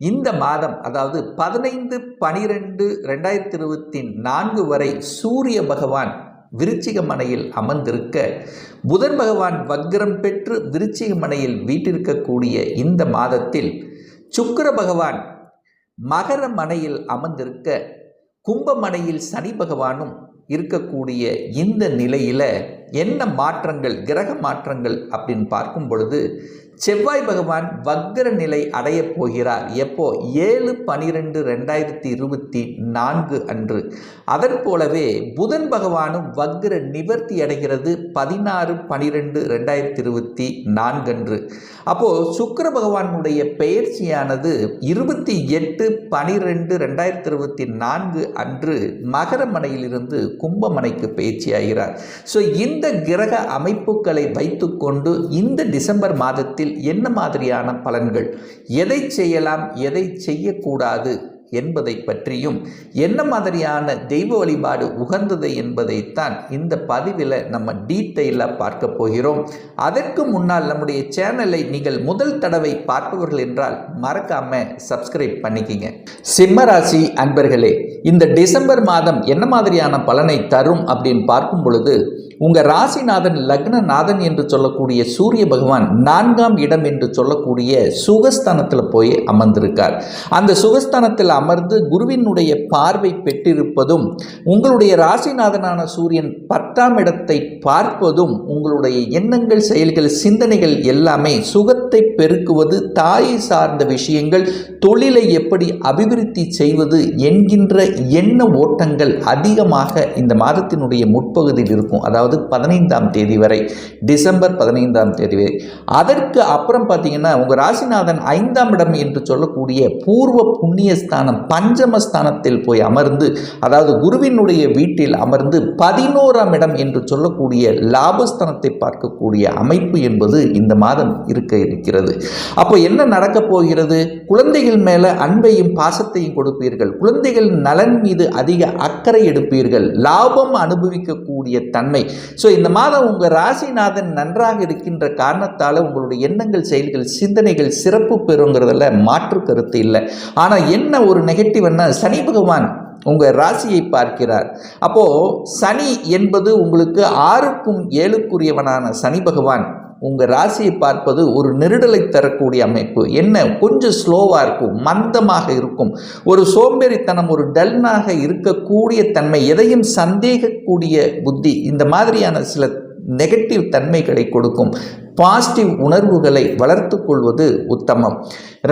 இந்த மாதம் அதாவது பதினைந்து பனிரெண்டு ரெண்டாயிரத்தி இருபத்தி நான்கு வரை சூரிய பகவான் விருச்சிக மனையில் அமர்ந்திருக்க புதன் பகவான் வக்ரம் பெற்று விருச்சிக மனையில் வீட்டிருக்கக்கூடிய இந்த மாதத்தில் சுக்கர பகவான் மகர மனையில் அமர்ந்திருக்க கும்பமனையில் சனி பகவானும் இருக்கக்கூடிய இந்த நிலையில் என்ன மாற்றங்கள் கிரக மாற்றங்கள் அப்படின்னு பார்க்கும் பொழுது செவ்வாய் பகவான் வக்ர நிலை அடையப் போகிறார். எப்போ? ஏழு பனிரெண்டு ரெண்டாயிரத்தி இருபத்தி நான்கு அன்று. அதன் போலவே புதன் பகவானும் வக்ர நிவர்த்தி அடைகிறது பதினாறு பனிரெண்டு ரெண்டாயிரத்தி இருபத்தி நான்கு அன்று. அப்போது சுக்கர பகவானுடைய பெயர்ச்சியானது இருபத்தி எட்டு பனிரெண்டு ரெண்டாயிரத்தி இருபத்தி நான்கு அன்று மகரமனையிலிருந்து கும்பமனைக்கு பயிற்சியாகிறார் ஸோ இந்த கிரக அமைப்புகளை வைத்துக்கொண்டு இந்த டிசம்பர் மாதத்தில் என்ன மாதிரியான பலன்கள்? எதை செய்யலாம் எதை செய்யக்கூடாது? என்பதை பற்றியும் என்ன மாதிரியான தெய்வ வழிபாடு உகந்தது என்பதைத்தான் இந்த பதிவில் நம்ம டீட்டெயிலாக பார்க்க போகிறோம். அதற்கு முன்னால் நம்முடைய சேனலை நீங்கள் முதல் தடவை பார்ப்பவர்கள் என்றால் மறக்காம சப்ஸ்கிரைப் பண்ணிக்கிங்க. சிம்மராசி அன்பர்களே இந்த டிசம்பர் மாதம் என்ன மாதிரியான பலனை தரும் அப்படின்னு பார்க்கும் பொழுது உங்கள் ராசிநாதன் லக்னநாதன் என்று சொல்லக்கூடிய சூரிய பகவான் நான்காம் இடம் என்று சொல்லக்கூடிய சுகஸ்தானத்தில் போய் அமர்ந்திருக்கார். அந்த சுகஸ்தானத்தில் அமர்ந்து குருவினுடைய பார்வை பெற்றிருப்பதும் உங்களுடைய ராசிநாதனான சூரியன் பத்தாம் இடத்தை பார்ப்பதும் உங்களுடைய எண்ணங்கள் செயல்கள் சிந்தனைகள் எல்லாமே சுகத்தை பெருக்குவது தாயை சார்ந்த விஷயங்கள் தொழிலை எப்படி அபிவிருத்தி செய்வது என்கின்ற எண்ண ஓட்டங்கள் அதிகமாக இந்த மாதத்தினுடைய முற்பகுதியில் இருக்கும். அதாவது பதினைந்தாம் தேதி வரை டிசம்பர் பதினைந்தாம் தேதி வரை. அதற்கு அப்புறம் பார்த்தீங்கன்னா உங்கள் ராசிநாதன் ஐந்தாம் இடம் என்று சொல்லக்கூடிய பூர்வ புண்ணியஸ்தான ஸ்தானம் பஞ்சமஸ்தானத்தில் போய் அமர்ந்து அதாவது குருவினுடைய வீட்டில் அமர்ந்து பதினோராம் இடம் என்று சொல்லக்கூடிய லாபஸ்தானத்தை பார்க்கக்கூடிய அமைப்பு என்பது இந்த மாதம் இருக்க இருக்கிறது. அப்போ என்ன நடக்கப் போகிறது? குழந்தைகள் மேலே அன்பையும் பாசத்தையும் கொடுப்பீர்கள். குழந்தைகள் நலன் மீது அதிக அக்கறை எடுப்பீர்கள். லாபம் அனுபவிக்கக்கூடிய தன்மை. ஸோ இந்த மாதம் உங்கள் ராசிநாதன் நன்றாக இருக்கின்ற காரணத்தால் உங்களுடைய எண்ணங்கள் செயல்கள் சிந்தனைகள் சிறப்பு பெறுங்கிறதுல மாற்று கருத்து இல்லை. ஆனால் என்ன ஒரு நெகட்டிவ்னா சனி பகவான் உங்கள் ராசியை பார்க்கிறார். அப்போது சனி என்பது உங்களுக்கு ஆறுக்கும் ஏழுக்குரியவனான சனி பகவான். உங்கள் ராசியை பார்ப்பது ஒரு நெருடலை தரக்கூடிய அமைப்பு. என்ன? கொஞ்சம் ஸ்லோவாக இருக்கும் மந்தமாக இருக்கும். ஒரு சோம்பேறித்தனம் ஒரு டல்னாக இருக்கக்கூடிய தன்மை எதையும் சந்தேகக்கூடிய புத்தி இந்த மாதிரியான சில நெகட்டிவ் தன்மைகளை கொடுக்கும். பாசிட்டிவ் உணர்வுகளை வளர்த்து கொள்வது உத்தமம்.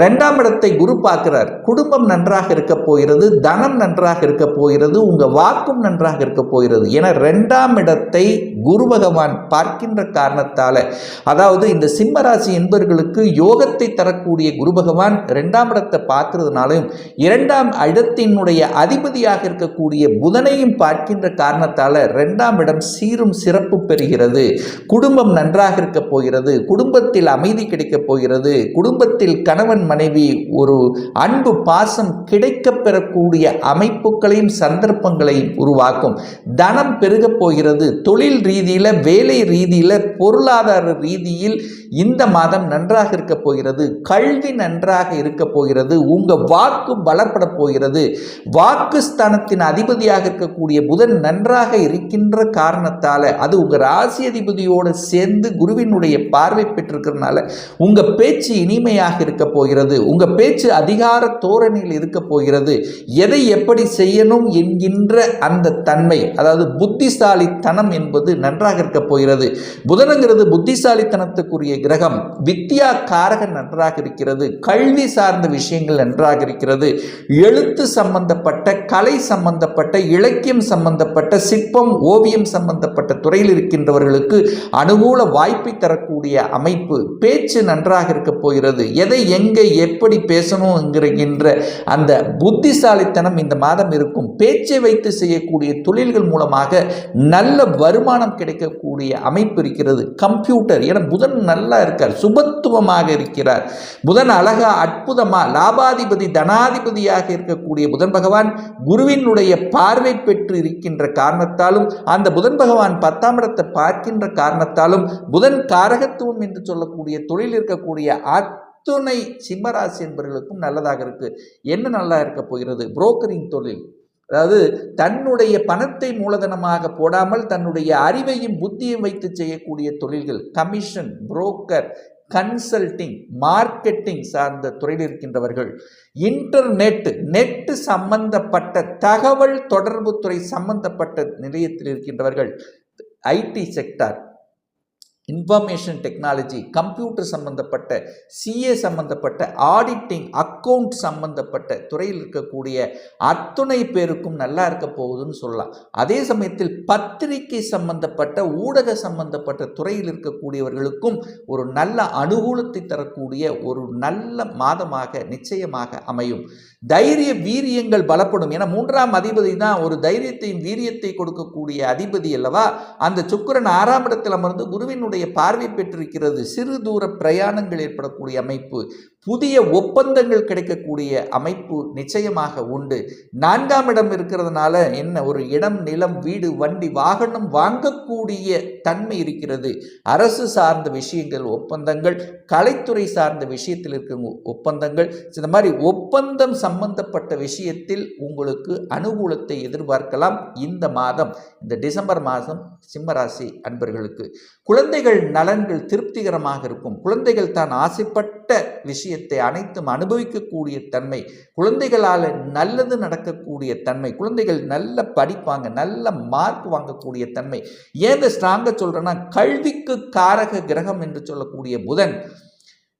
ரெண்டாம் இடத்தை குரு பார்க்கிறார். குடும்பம் நன்றாக இருக்க போகிறது தனம் நன்றாக இருக்க போகிறது உங்கள் வாக்கும் நன்றாக இருக்க போகிறது. என ரெண்டாம் இடத்தை குரு பகவான் பார்க்கின்ற காரணத்தால் அதாவது இந்த சிம்மராசி என்பவர்களுக்கு யோகத்தை தரக்கூடிய குரு பகவான் ரெண்டாம் இடத்தை பார்க்கறதுனாலையும் இரண்டாம் இடத்தினுடைய அதிபதியாக இருக்கக்கூடிய புதனையும் பார்க்கின்ற காரணத்தால் ரெண்டாம் இடம் சீரும் சிறப்பு பெறுகிறது. குடும்பம் நன்றாக இருக்க போகிறது. குடும்பத்தில் அமைதி கிடைக்கப் போகிறது குடும்பத்தில் கணவன் மனைவி ஒரு அன்பு பாசம் கிடைக்கப் பெறக்கூடிய அமைப்புகளையும் சந்தர்ப்பங்களையும் உருவாக்கும். தனம் பெருகப் போகிறது தொழில் ரீதியில் வேலை ரீதியில் பொருளாதார ரீதியில் இந்த மாதம் நன்றாக இருக்க போகிறது கல்வி நன்றாக இருக்க போகிறது உங்கள் வாக்கு பலப்பட போகிறது. வாக்கு ஸ்தானத்தின் அதிபதியாக இருக்கக்கூடிய புதன் நன்றாக இருக்கின்ற காரணத்தால் அது உங்கள் ராசி அதிபதியோடு சேர்ந்து குருவினுடைய பார்வை பெற்றிருக்கிறதுனால உங்கள் பேச்சு இனிமையாக இருக்க போகிறது உங்கள் பேச்சு அதிகார தோரணையில் இருக்க போகிறது எதை எப்படி செய்யணும் என்கின்ற அந்த தன்மை அதாவது புத்திசாலித்தனம் என்பது நன்றாக இருக்க போகிறது. புதனங்கிறது புத்திசாலித்தனத்துக்குரிய கிரகம் வித்யா காரகன் நன்றாக இருக்கிறது கல்வி சார்ந்த விஷயங்கள் நன்றாக இருக்கிறது எழுத்து சம்பந்தப்பட்ட கலை சம்பந்தப்பட்ட இலக்கியம் சம்பந்தப்பட்ட சிற்பம் ஓவியம் சம்பந்தப்பட்ட துறையில் இருக்கின்றவர்களுக்கு அனுகூல வாய்ப்பை தரக்கூடிய வரக்கூடிய அமைப்பு பேச்சு நன்றாக இருக்க போகிறது. எதை எங்கே எப்படி பேசணுங்கிற அந்த புத்திசாலித்தனம் இந்த மாதம் இருக்கும். பேச்சை வைத்து செய்யக்கூடிய தொழில்கள் மூலமாக நல்ல வருமானம் கிடைக்கக்கூடிய அமைப்பு இருக்கிறது. கம்ப்யூட்டர் ஏன்னா புதன் நல்லா இருக்கார் சுபத்துவமாக இருக்கிறார். புதன் அழகா அற்புதமா லாபாதிபதி தனாதிபதியாக இருக்கக்கூடிய புதன் பகவான் குருவினுடைய பார்வை பெற்று இருக்கின்ற காரணத்தாலும் அந்த புதன் பகவான் பத்தாம் இடத்தை பார்க்கின்ற காரணத்தாலும் புதன் காரகத்துவம் என்று சொல்லக்கூடிய தொழில் இருக்கக்கூடிய அத்துணை சிம்மராசி என்பவர்களுக்கும் நல்லதாக இருக்கு. என்ன நல்லா இருக்க போகிறது? புரோக்கரிங் தொழில். அதாவது தன்னுடைய பணத்தை மூலதனமாக போடாமல் தன்னுடைய அறிவையும் புத்தியும் வைத்து செய்யக்கூடிய தொழில்கள். கமிஷன் புரோக்கர் கன்சல்டிங் மார்க்கெட்டிங் சார்ந்த துறையில் இருக்கின்றவர்கள். இன்டர்நெட் நெட்டு சம்பந்தப்பட்ட தகவல் தொடர்பு துறை சம்பந்தப்பட்ட நிலையத்தில் இருக்கின்றவர்கள். IT sector information technology computer சம்பந்தப்பட்ட சிஏ சம்பந்தப்பட்ட ஆடிட்டிங் அக்கௌண்ட் சம்பந்தப்பட்ட துறையில் இருக்கக்கூடிய அத்துணை பேருக்கும் நல்லா இருக்க போகுதுன்னு சொல்லலாம். அதே சமயத்தில் பத்திரிகை சம்பந்தப்பட்ட ஊடக சம்பந்தப்பட்ட துறையில் இருக்கக்கூடியவர்களுக்கும் ஒரு நல்ல அனுகூலத்தை தரக்கூடிய ஒரு நல்ல மாதமாக நிச்சயமாக அமையும். தைரிய வீரியங்கள் பலப்படும். ஏன்னா மூன்றாம் அதிபதி தான் ஒரு தைரியத்தையும் வீரியத்தை கொடுக்கக்கூடிய அதிபதி அல்லவா? அந்த சுக்கிரன் ஆறாம் இடத்தில் அமர்ந்து குருவினுடைய பார்வை பெற்றிருக்கிறது. சிறு தூர பிரயாணங்கள் ஏற்படக்கூடிய அமைப்பு. புதிய ஒப்பந்தங்கள் கிடைக்கக்கூடிய அமைப்பு நிச்சயமாக உண்டு. நான்காம் இடம் இருக்கிறதுனால என்ன? ஒரு இடம் நிலம் வீடு வண்டி வாகனம் வாங்கக்கூடிய தன்மை இருக்கிறது. அரசு சார்ந்த விஷயங்கள் ஒப்பந்தங்கள் கலைத்துறை சார்ந்த விஷயத்தில் இருக்கிற ஒப்பந்தங்கள். இந்த மாதிரி ஒப்பந்தம் சம்பந்தப்பட்ட விஷயத்தில் உங்களுக்கு அனுகூலத்தை எதிர்பார்க்கலாம் இந்த மாதம் இந்த டிசம்பர் மாதம் சிம்மராசி அன்பர்களுக்கு. குழந்தைகள் நலன்கள் திருப்திகரமாக இருக்கும். குழந்தைகள் தான் ஆசைப்பட்ட விஷயம் விஷயத்தை அனைத்தும் அனுபவிக்கக்கூடிய தன்மை குழந்தைகளால் நல்லது நடக்கக்கூடிய தன்மை குழந்தைகள் நல்ல படிப்பாங்க நல்ல மார்க் வாங்கக்கூடிய தன்மை. ஏன் இந்த ஸ்ட்ராங்காக சொல்கிறேன்னா கல்விக்கு காரக கிரகம் என்று சொல்லக்கூடிய புதன்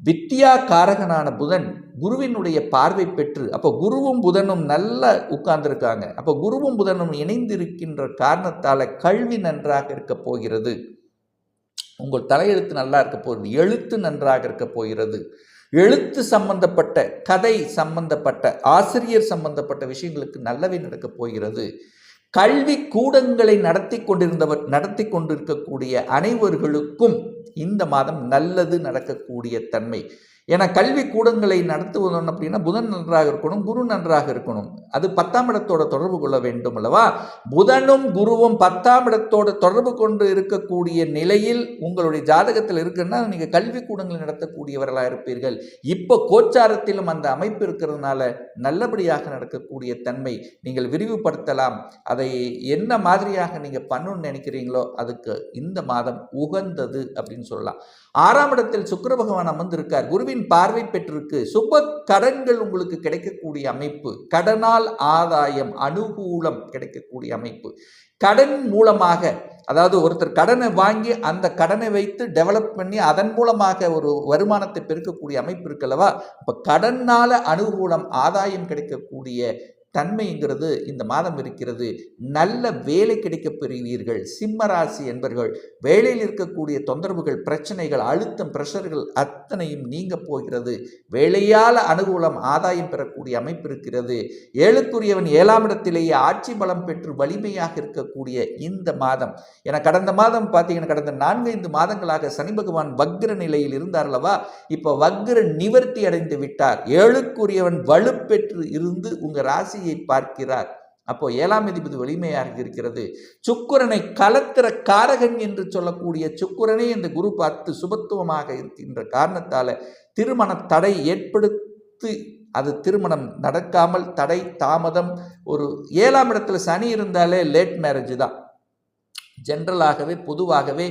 வித்தியா காரகனான புதன் குருவினுடைய பார்வை பெற்று அப்போ குருவும் புதனும் நல்லா உட்கார்ந்துருக்காங்க. அப்போ குருவும் புதனும் இணைந்திருக்கின்ற காரணத்தால் கல்வி நன்றாக இருக்க போகிறது. உங்கள் தலையெழுத்து நல்லா இருக்க போகிறது எழுத்து நன்றாக இருக்க போகிறது. எழுத்து சம்பந்தப்பட்ட கதை சம்பந்தப்பட்ட ஆசிரியர் சம்பந்தப்பட்ட விஷயங்களுக்கு நல்லவே நடக்கப் போகிறது. கல்வி கூடங்களை நடத்தி கொண்டிருந்தவர் நடத்தி கொண்டிருக்கக்கூடிய அனைவர்களுக்கும் இந்த மாதம் நல்லது நடக்கக்கூடிய தன்மை. ஏன்னா கல்வி கூடங்களை நடத்துவதன் அப்படின்னா புதன் நன்றாக இருக்கணும் குரு நன்றாக இருக்கணும். அது பத்தாம் இடத்தோட தொடர்பு கொள்ள வேண்டும் அல்லவா? புதனும் குருவும் பத்தாம் இடத்தோட தொடர்பு கொண்டு இருக்கக்கூடிய நிலையில் உங்களுடைய ஜாதகத்தில் இருக்குன்னா நீங்கள் கல்வி கூடங்களை நடத்தக்கூடியவர்களாக இருப்பீர்கள். இப்போ கோச்சாரத்திலும் அந்த அமைப்பு இருக்கிறதுனால நல்லபடியாக நடக்கக்கூடிய தன்மை நீங்கள் விரிவுபடுத்தலாம். அதை என்ன மாதிரியாக நீங்கள் பண்ணணும்னு நினைக்கிறீங்களோ அதுக்கு இந்த மாதம் உகந்தது அப்படின்னு சொல்லலாம். ஆறாம் இடத்தில் சுக்கர பகவான் அமர்ந்திருக்கார். குருவின் பார்வை பெற்றிருக்கு. சுப கடன்கள் உங்களுக்கு கிடைக்கக்கூடிய அமைப்பு. கடனால் ஆதாயம் அனுகூலம் கிடைக்கக்கூடிய அமைப்பு. கடன் மூலமாக அதாவது ஒருத்தர் கடனை வாங்கி அந்த கடனை வைத்து டெவலப் பண்ணி அதன் மூலமாக ஒரு வருமானத்தை பெருக்கக்கூடிய அமைப்பு இருக்குல்லவா இப்போ கடனால் அனுகூலம் ஆதாயம் கிடைக்கக்கூடிய தன்மைங்கிறது இந்த மாதம் இருக்கிறது. நல்ல வேலை கிடைக்கப் பெறுவீர்கள். சிம்ம ராசி என்பர்கள் வேலையில் இருக்கக்கூடிய தொந்தரவுகள் பிரச்சனைகள் அழுத்தம் பிரஷர்கள் அத்தனையும் நீங்க போகிறது. வேலையால் அனுகூலம் ஆதாயம் பெறக்கூடிய அமைப்பு இருக்கிறது. ஏழுக்குரியவன் ஏழாம் இடத்திலேயே ஆட்சி பலம் பெற்று வலிமையாக இருக்கக்கூடிய இந்த மாதம். என கடந்த மாதம் பார்த்தீங்கன்னா கடந்த நான்கைந்து மாதங்களாக சனி பகவான் வக்ர நிலையில் இருந்தார் அல்லவா? இப்போ வக்ர நிவர்த்தி அடைந்து விட்டார். ஏழுக்குரியவன் வலுப்பெற்று இருந்து உங்கள் ராசி ராசியை பார்க்கிறார். அப்போ ஏழாம் அதிபதி வலிமையாக இருக்கிறது. சுக்குரனை கலக்கிற காரகன் என்று சொல்லக்கூடிய சுக்குரனை இந்த குரு பார்த்து சுபத்துவமாக இருக்கின்ற காரணத்தால திருமண தடை ஏற்படுத்தி அது திருமணம் நடக்காமல் தடை தாமதம். ஒரு ஏழாம் இடத்துல சனி இருந்தாலே லேட் மேரேஜ் தான். ஜென்ரலாகவே பொதுவாகவே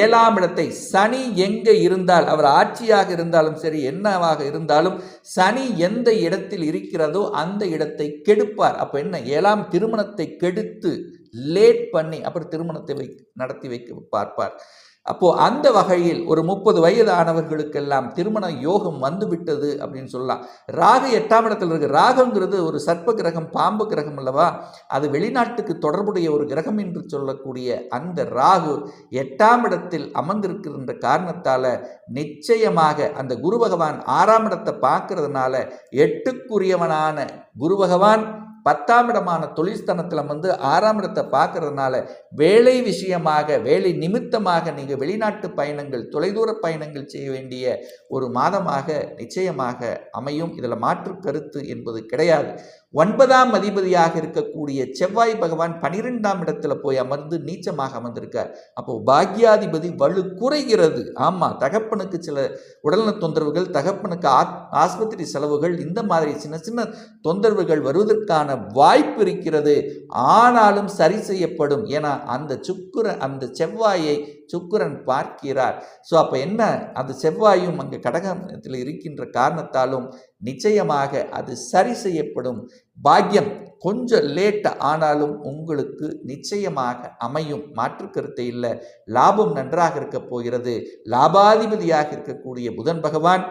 ஏழாம் இடத்தை சனி எங்கே இருந்தால் அவர் ஆட்சியாக இருந்தாலும் சரி என்னவாக இருந்தாலும் சனி எந்த இடத்தில் இருக்கிறதோ அந்த இடத்தை கெடுப்பார். அப்போ என்ன? ஏழாம் திருமணத்தை கெடுத்து லேட் பண்ணி அப்புறம் திருமணத்தை வை நடத்தி வைக்க பார்ப்பார். அப்போது அந்த வகையில் ஒரு முப்பது வயது ஆனவர்களுக்கெல்லாம் திருமண யோகம் வந்துவிட்டது அப்படின்னு சொல்லலாம். ராகு எட்டாம் இடத்துல இருக்கு. ராகுங்கிறது ஒரு சர்ப்ப கிரகம் பாம்பு கிரகம் அல்லவா? அது வெளிநாட்டுக்கு தொடர்புடைய ஒரு கிரகம் என்று சொல்லக்கூடிய அந்த ராகு எட்டாம் இடத்தில் அமர்ந்திருக்கின்ற காரணத்தால் நிச்சயமாக அந்த குரு பகவான் ஆறாம் இடத்தை பார்க்கறதுனால எட்டுக்குரியவனான குரு பகவான் பத்தாம் இடமான தொழில்ஸ்தனத்தில் வந்து ஆறாம் இடத்தை பார்க்கறதுனால வேலை விஷயமாக வேலை நிமித்தமாக நீங்கள் வெளிநாட்டு பயணங்கள் தொலைதூர பயணங்கள் செய்ய வேண்டிய ஒரு மாதமாக நிச்சயமாக அமையும். இதில் மாற்று கருத்து என்பது கிடையாது. ஒன்பதாம் அதிபதியாக இருக்கக்கூடிய செவ்வாய் பகவான் பனிரெண்டாம் இடத்துல போய் அமர்ந்து நீச்சமாக அமர்ந்திருக்கார். அப்போ பாக்யாதிபதி வலு குறைகிறது. ஆமாம் தகப்பனுக்கு சில உடல்நல தொந்தரவுகள் தகப்பனுக்கு ஆஸ்பத்திரி செலவுகள் இந்த மாதிரி சின்ன சின்ன தொந்தரவுகள் வருவதற்கான வாய்ப்பு இருக்கிறது. ஆனாலும் சரி செய்யப்படும். ஏன்னா அந்த சுக்குர அந்த செவ்வாயை சுக்கரன் பார்க்கிறார். ஸோ அப்போ என்ன? அந்த செவ்வாயும் அங்கே கடகத்தில் இருக்கின்ற காரணத்தாலும் நிச்சயமாக அது சரி செய்யப்படும். பாக்கியம் கொஞ்சம் லேட் ஆனாலும் உங்களுக்கு நிச்சயமாக அமையும். மாற்று கருத்தை இல்லை. லாபம் நன்றாக இருக்க போகிறது. லாபாதிபதியாக இருக்கக்கூடிய புதன் பகவான்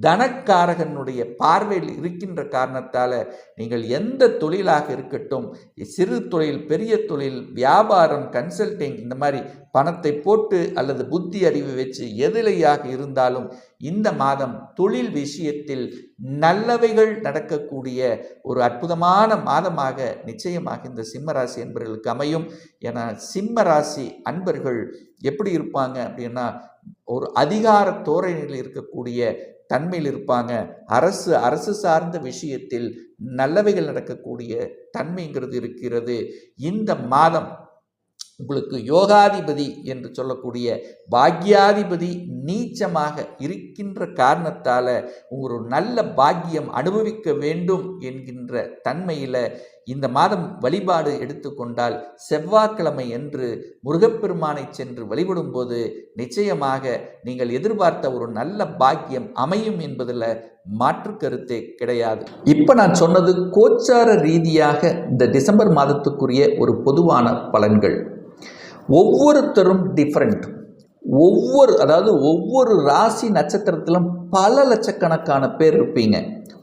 தனக்காரகனுடைய பார்வையில் இருக்கின்ற காரணத்தால் நீங்கள் எந்த தொழிலாக இருக்கட்டும் சிறு தொழில் பெரிய தொழில் வியாபாரம் கன்சல்டிங் இந்த மாதிரி பணத்தை போட்டு அல்லது புத்தி அறிவு வச்சு எதிலையாக இருந்தாலும் இந்த மாதம் தொழில் விஷயத்தில் நல்லவைகள் நடக்கக்கூடிய ஒரு அற்புதமான மாதமாக நிச்சயமாக இந்த சிம்மராசி என்பவர்களுக்கு அமையும். என சிம்மராசி அன்பர்கள் எப்படி இருப்பாங்க அப்படின்னா ஒரு அதிகார தோரணையில் இருக்கக்கூடிய தன்மையில் இருப்பாங்க. அரசு அரசு சார்ந்த விஷயத்தில் நல்லவைகள் நடக்கக்கூடிய தன்மைங்கிறது இருக்கிறது. இந்த மாதம் உங்களுக்கு யோகாதிபதி என்று சொல்லக்கூடிய பாக்யாதிபதி நீச்சமாக இருக்கின்ற காரணத்தால் ஒரு நல்ல பாக்கியம் அனுபவிக்க வேண்டும் என்கின்ற தன்மையில் இந்த மாதம் வழிபாடு எடுத்துக்கொண்டால் செவ்வாய்க்கிழமை என்று முருகப்பெருமானை சென்று வழிபடும் போது நிச்சயமாக நீங்கள் எதிர்பார்த்த ஒரு நல்ல பாக்கியம் அமையும் என்பதில் மாற்று கருத்தே கிடையாது. இப்போ நான் சொன்னது கோச்சார ரீதியாக இந்த டிசம்பர் மாதத்துக்குரிய ஒரு பொதுவான பலன்கள். ஒவ்வொருத்தரும் டிஃப்ரெண்ட் ஒவ்வொரு அதாவது ஒவ்வொரு ராசி நட்சத்திரத்திலும் பல லட்சக்கணக்கான பேர் இருப்பீங்க.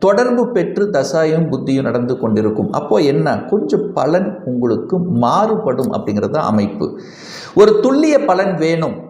தொடர்பு பெற்று தசாயும் புத்தியும் நடந்து கொண்டிருக்கும். அப்போது என்ன? கொஞ்சம் பலன் உங்களுக்கு மாறுபடும் அப்படிங்கிறது தான் அமைப்பு. ஒரு துல்லிய பலன் வேணும்.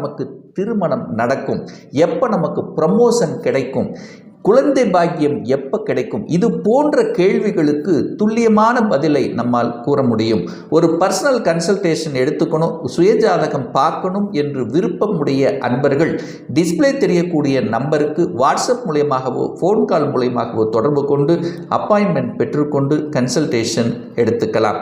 நமக்கு திருமணம் நடக்கும்? எப்போ நமக்கு ப்ரமோஷன் கிடைக்கும்? குழந்தை பாக்கியம் எப்போ கிடைக்கும்? இது போன்ற கேள்விகளுக்கு துல்லியமான பதிலை நம்மால் கூற முடியும். ஒரு பர்சனல் கன்சல்டேஷன் எடுத்துக்கணும் சுயஜாதகம் பார்க்கணும் என்று விருப்பமுடைய அன்பர்கள் டிஸ்பிளே தெரியக்கூடிய நம்பருக்கு வாட்ஸ்அப் மூலியமாகவோ ஃபோன் கால் மூலியமாகவோ தொடர்பு கொண்டு அப்பாயின்மெண்ட் பெற்றுக்கொண்டு கன்சல்டேஷன் எடுத்துக்கலாம்.